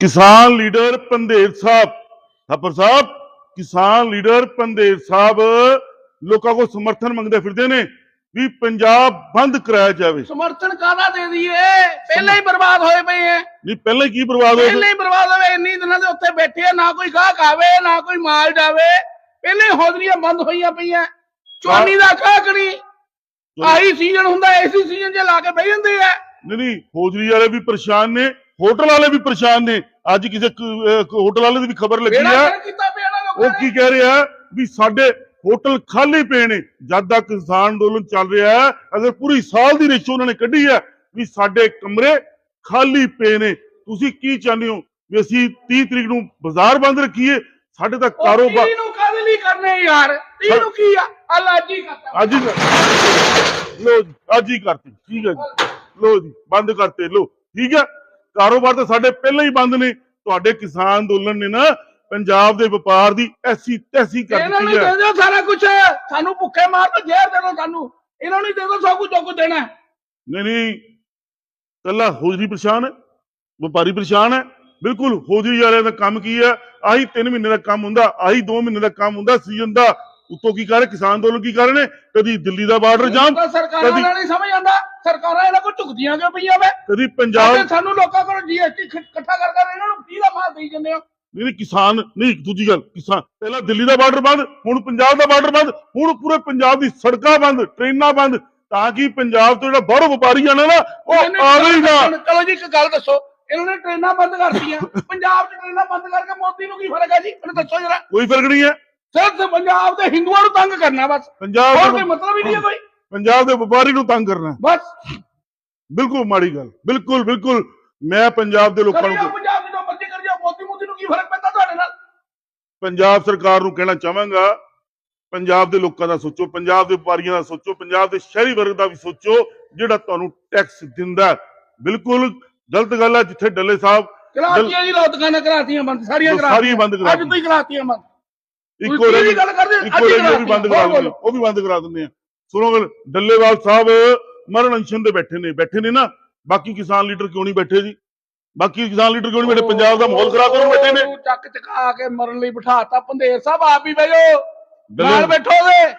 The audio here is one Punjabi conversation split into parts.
ਕਿਸਾਨ ਲੀਡਰ ਪੰਦੇਰ ਸਾਹਿਬ ਥਾਪਰ ਸਾਹਿਬ ਕਿਸਾਨ ਲੀਡਰ ਪੰਦੇਰ ਸਾਹਿਬ ਲੋਕਾਂ ਕੋਲ ਸਮਰਥਨ ਮੰਗਦੇ ਫਿਰਦੇ ਨੇ ਵੀ ਪੰਜਾਬ ਬੰਦ ਕਰਾਇਆ ਜਾਵੇ। ਸਮਰਥਨ ਕਾਹਦਾ ਦੇ ਦਈਏ? ਪਹਿਲਾਂ ਹੀ ਬਰਬਾਦ ਹੋਏ ਪਏ ਐ। ਨਹੀਂ ਪਹਿਲਾਂ ਹੀ ਕੀ ਬਰਬਾਦ ਹੋਇਆ ਪਹਿਲਾਂ ਹੀ ਬਰਬਾਦ ਹੋਏ ਇੰਨੀ ਦਿਨਾਂ ਦੇ ਉੱਤੇ ਬੈਠੇ ਆ ਨਾ ਕੋਈ ਗਾਹਕ ਆਵੇ ਨਾ ਕੋਈ ਮਾਲ ਜਾਵੇ। ਪਹਿਲਾਂ ਹੀ ਹੌਜ਼ਰੀਆਂ ਬੰਦ ਹੋਈਆਂ ਪਈਆਂ। ਚੋਨੀ ਦਾ ਕਾਕੜੀ ਆਹੀ ਸੀਜ਼ਨ ਹੁੰਦਾ ਐਸੀ ਸੀਜ਼ਨ 'ਚ ਲਾ ਕੇ ਬਹਿ ਜਾਂਦੇ ਆ। ਨਹੀਂ ਨਹੀਂ ਹੋਜਰੀ ਵਾਲੇ ਵੀ ਪਰੇਸ਼ਾਨ ਨੇ। ਹੋਟਲ ਵਾਲੇ ਵੀ ਪਰੇਸ਼ਾਨ ਨੇ। ਅੱਜ ਕਿਸੇ ਹੋਟਲ ਵਾਲੇ ਦੀ ਵੀ ਖਬਰ ਲੱਗੀ ਆ। ਉਹ ਕੀ ਕਹਿ ਰਿਹਾ ਵੀ ਸਾਡੇ ਹੋਟਲ ਖਾਲੀ ਪਏ ਨੇ। ਜਦ ਤੱਕ ਕਿਸਾਨ ਅੰਦੋਲਨ ਚੱਲ ਰਿਹਾ ਹੈ ਅਗਰ ਪੂਰੀ ਸਾਲ ਦੀ ਰੇਸ਼ੋ ਉਹਨਾਂ ਨੇ ਕੱਢੀ ਹੈ ਵੀ ਸਾਡੇ ਕਮਰੇ ਖਾਲੀ ਪਏ ਨੇ। ਤੁਸੀਂ ਕੀ ਚਾਹੁੰਦੇ ਹੋ ਵੀ ਅਸੀਂ 30 ਤਰੀਕ ਨੂੰ ਬਾਜ਼ਾਰ ਬੰਦ ਰੱਖੀਏ? ਸਾਡੇ ਤਾਂ ਕਾਰੋਬਾਰ ਨੂੰ ਕਾਹਦੇ ਲਈ ਕਰਨੇ ਯਾਰ? ਤੀ ਨੂੰ ਕੀ ਆ? ਅੱਜ ਹੀ ਕਰਤਾ। ਅੱਜ ਹੀ ਜੀ, ਅੱਜ ਹੀ ਕਰਤੀ। ਠੀਕ ਹੈ ਜੀ। ਲੋ ਜੀ ਬੰਦ ਕਰਤੇ। ਲੋ ਠੀਕ ਹੈ? ਕਾਰੋਬਾਰ ਤਾਂ ਸਾਡੇ ਪਹਿਲਾਂ ਹੀ ਬੰਦ ਨੇ। ਤੁਹਾਡੇ ਕਿਸਾਨ ਅੰਦੋਲਨ ਨੇ ਨਾ ਪੰਜਾਬ ਦੇ ਵਪਾਰ ਦੀ ਐਸੀ ਤੈਸੀ ਕਰ ਇਹਨਾਂ ਨੂੰ ਦਿੱਤੀ ਹੈ। ਦੇ ਦਿਓ ਸਾਰਾ ਕੁਝ ਸਾਨੂੰ ਭੁੱਖੇ ਮਾਰ ਤੇ ਜ਼ਹਿਰ ਦੇ ਦਿਓ ਸਾਨੂੰ। ਇਹਨਾਂ ਨੂੰ ਦੇ ਦਿਓ ਸਭ ਕੁਝ ਜੋ ਕੁਝ ਦੇਣਾ। ਨਹੀਂ ਨਹੀਂ। ਕੱਲਾ ਹੋਜਰੀ ਪਰੇਸ਼ਾਨ ਹੈ ਵਪਾਰੀ ਪਰੇਸ਼ਾਨ ਹੈ। ਬਿਲਕੁਲ ਹੋਜਰੀ ਵਾਲਿਆਂ ਦਾ ਕੰਮ ਕੀ ਹੈ? ਆਹੀ 3 ਮਹੀਨੇ ਦਾ ਕੰਮ ਹੁੰਦਾ ਆਹੀ 2 ਮਹੀਨੇ ਦਾ ਕੰਮ ਹੁੰਦਾ ਸੀਜ਼ਨ ਦਾ। ਉੱਤੋਂ ਕੀ ਕਰ ਕਿਸਾਨ ਅੰਦੋਲਨ ਕੀ ਕਰ ਰਹੇ ਨੇ? ਕਦੀ ਦਿੱਲੀ ਦਾ ਬਾਰਡਰ ਜਾਮ ਤਾਂ ਸਰਕਾਰਾਂ ਕਦੀ- ਨਾਲ ਨਹੀਂ ਸਮਝ ਆਉਂਦਾ। ਸਰਕਾਰਾਂ ਇਹਨਾਂ ਕੋਲ ਝੁਕਦੀਆਂ ਕਿਉਂ ਪਈਆਂ ਵੇ? ਕਦੀ ਪੰਜਾਬ ਸਾਡੇ ਸਾਨੂੰ ਲੋਕਾਂ ਕੋਲ ਜੀਐਸਟੀ ਇਕੱਠਾ ਕਰ ਕਰ ਇਹਨਾਂ ਨੂੰ ਫ੍ਰੀ ਦਾ ਮਾਲ ਦੇਈ ਜਾਂਦੇ ਹੋ? ਨਹੀਂ ਨਹੀਂ ਕਿਸਾਨ ਨਹੀਂ ਦੂਜੀ ਗੱਲ ਕਿਸਾਨ ਪਹਿਲਾਂ ਦਿੱਲੀ ਦਾ ਬਾਰਡਰ ਬੰਦ ਹੁਣ ਪੰਜਾਬ ਦਾ ਬਾਰਡਰ ਬੰਦ ਹੁਣ ਪੂਰੇ ਪੰਜਾਬ ਦੀ ਸੜਕਾਂ ਬੰਦ ਟ੍ਰੇਨਾਂ ਬੰਦ ਤਾਂ ਕਿ ਪੰਜਾਬ ਤੋਂ ਜਿਹੜਾ ਬਾਹਰੋਂ ਵਪਾਰੀ ਆਣਾ ਨਾ ਉਹ ਇਹਨੇ ਆਵੇ ਹੀ ਨਾ। ਚਲੋ ਜੀ ਇੱਕ ਗੱਲ ਦੱਸੋ ਇਹਨਾਂ ਨੇ ਟ੍ਰੇਨਾਂ ਬੰਦ ਕਰਤੀਆਂ ਪੰਜਾਬ 'ਚ ਟ੍ਰੇਨਾਂ ਬੰਦ ਕਰਕੇ ਮੋਦੀ ਨੂੰ ਕੀ ਫ਼ਰਕ ਹੈ ਜੀ? ਮੈਨੂੰ ਦੱਸੋ ਜਰਾ। ਕੋਈ ਫ਼ਰਕ ਨਹੀਂ ਹੈ। ਸਿਰਫ ਪੰਜਾਬ ਦੇ ਹਿੰਦੂਆਂ ਨੂੰ ਤੰਗ ਕਰਨਾ ਬਸ। ਪੰਜਾਬ ਹੋਰ ਕੋਈ ਮਤਲਬ ਹੀ ਨਹੀਂ ਹੈ। ਕੋਈ। ਪੰਜਾਬ ਦੇ ਵਪਾਰੀ ਨੂੰ ਤੰਗ ਕਰਨਾ। ਬਸ। ਬਿਲਕੁਲ ਮਾੜੀ ਗੱਲ ਬਿਲਕੁਲ ਬਿਲਕੁਲ। ਮੈਂ ਪੰਜਾਬ ਦੇ ਲੋਕਾਂ ਨੂੰ ਪੰਜਾਬ ਦੀ ਜੋ ਮਰਜ਼ੀ ਕਰ ਜਾਓ ਮੋਦੀ ਮੋਦੀ ਨੂੰ ਕੀ ਫ਼ਰਕ ਪੈਂਦਾ ਤੁਹਾਡੇ ਨਾਲ? ਪੰਜਾਬ ਸਰਕਾਰ ਨੂੰ ਕਹਿਣਾ ਚਾਹਾਂਗਾ ਪੰਜਾਬ ਦੇ ਲੋਕਾਂ ਦਾ ਸੋਚੋ ਪੰਜਾਬ ਦੇ ਵਪਾਰੀਆਂ ਦਾ ਸੋਚੋ ਪੰਜਾਬ ਦੇ ਸ਼ਹਿਰੀ ਵਰਗ ਦਾ ਵੀ ਸੋਚੋ ਜਿਹੜਾ ਤੁਹਾਨੂੰ ਟੈਕਸ ਦਿੰਦਾ। ਬਿਲਕੁਲ ਗਲਤ ਗੱਲ ਹੈ ਜਿੱਥੇ ਡੱਲੇ ਸਾਹਿਬ ਕਰਾਤੀਆਂ ਜੀ ਲੋ ਦੁਕਾਨਾਂ ਕਰਾਤੀਆਂ ਬੰਦ ਸਾਰੀਆਂ ਉਹ ਸਾਰੀਆਂ ਬੰਦ ਕਰਾ ਅੱਜ ਤੋਂ ਹੀ ਕਰਾਤੀਆਂ ਬੰਦ। ਇੱਕੋ ਉਹ ਵੀ ਬੰਦ ਕਰਾ ਦਿੰਦੇ। ਉਹ ਵੀ ਬੰਦ ਕਰਾ ਦਿੰਦੇ ਆ। ਸੁਣੋ ਗੱਲ ਡੱਲੇਵਾਲ ਸਾਹਿਬ ਮਰਨ ਅਨਸ਼ਨ ਤੇ ਬੈਠੇ ਨੇ ਬੈਠੇ ਨੇ ਨਾ ਬਾਕੀ ਕਿਸਾਨ ਲੀਡਰ ਕਿਉਂ ਨਹੀਂ ਬੈਠੇ ਜੀ? ਬਾਕੀ ਕਿਸਾਨ ਲੀਡਰ ਕਿਉਂ ਨਹੀਂ ਬੈਠੇ? ਪੰਜਾਬ ਦਾ ਮਾਹੌਲ ਖਰਾਬ ਕਰਨ ਬੈਠੇ ਨੇ। ਚੱਕ ਚਕਾ ਕੇ ਮਰਨ ਲਈ ਬਿਠਾਤਾ ਪੰਦੇਰ ਸਾਹਿਬ ਆਪ ਹੀ ਬੈਜੋ ਨਾਲ ਡੱਲੇ- ਬੈਠੋ ਦੇ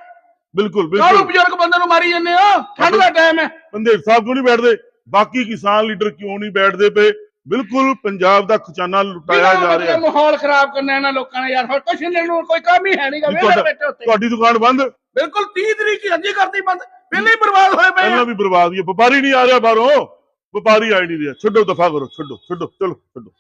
ਬਿਲਕੁਲ ਕਾਹਨੂੰ ਬਿਲਕੁਲ ਬਜ਼ੁਰਗ ਬੰਦੇ ਨੂੰ ਮਾਰੀ ਜੰਨੇ ਹੋ? ਠੰਡ ਦਾ ਟਾਈਮ ਹੈ। ਪੰਦੇਰ ਸਾਹਿਬ ਕਿਉਂ ਨਹੀਂ ਬੈਠਦੇ? ਬਾਕੀ ਕਿਸਾਨ ਲੀਡਰ ਕਿਉਂ ਨਹੀਂ ਬੈਠਦੇ ਪਏ? ਬਿਲਕੁਲ ਪੰਜਾਬ ਦਾ ਖਜ਼ਾਨਾ ਲੁਟਾਇਆ ਜਾ ਰਿਹਾ। ਹੈ ਮਾਹੌਲ ਖਰਾਬ ਕਰਨਾ ਇਹਨਾਂ ਲੋਕਾਂ ਨੇ ਯਾਰ ਹੋਰ ਕੁਛ ਨਹੀਂ ਨੂੰ ਕੋਈ ਕੰਮ ਹੀ ਹੈ ਨਹੀਂਗਾ ਵੇਲੇ ਬੈਠੇ ਉੱਤੇ ਤੁਹਾਡੀ ਦੁਕਾਨ ਬੰਦ? ਬਿਲਕੁਲ 30 ਤਰੀਕ ਹੀ ਅੱਜੀ ਕਰਤੀ ਬੰਦ। ਪਹਿਲੇ ਬਰਬਾਦ ਹੋਏ ਪਏ ਪਹਿਲਾਂ ਵੀ ਬਰਬਾਦ ਹੀ ਹੈ ਵਪਾਰੀ ਨਹੀਂ ਆ ਰਿਹਾ ਬਾਹਰੋਂ। ਵਪਾਰੀ ਆਈ ਨਹੀਂ ਰਿਹਾ। ਛੱਡੋ ਦਫਾ ਕਰੋ, ਛੱਡੋ ਛੱਡੋ, ਚਲੋ, ਛੱਡੋ।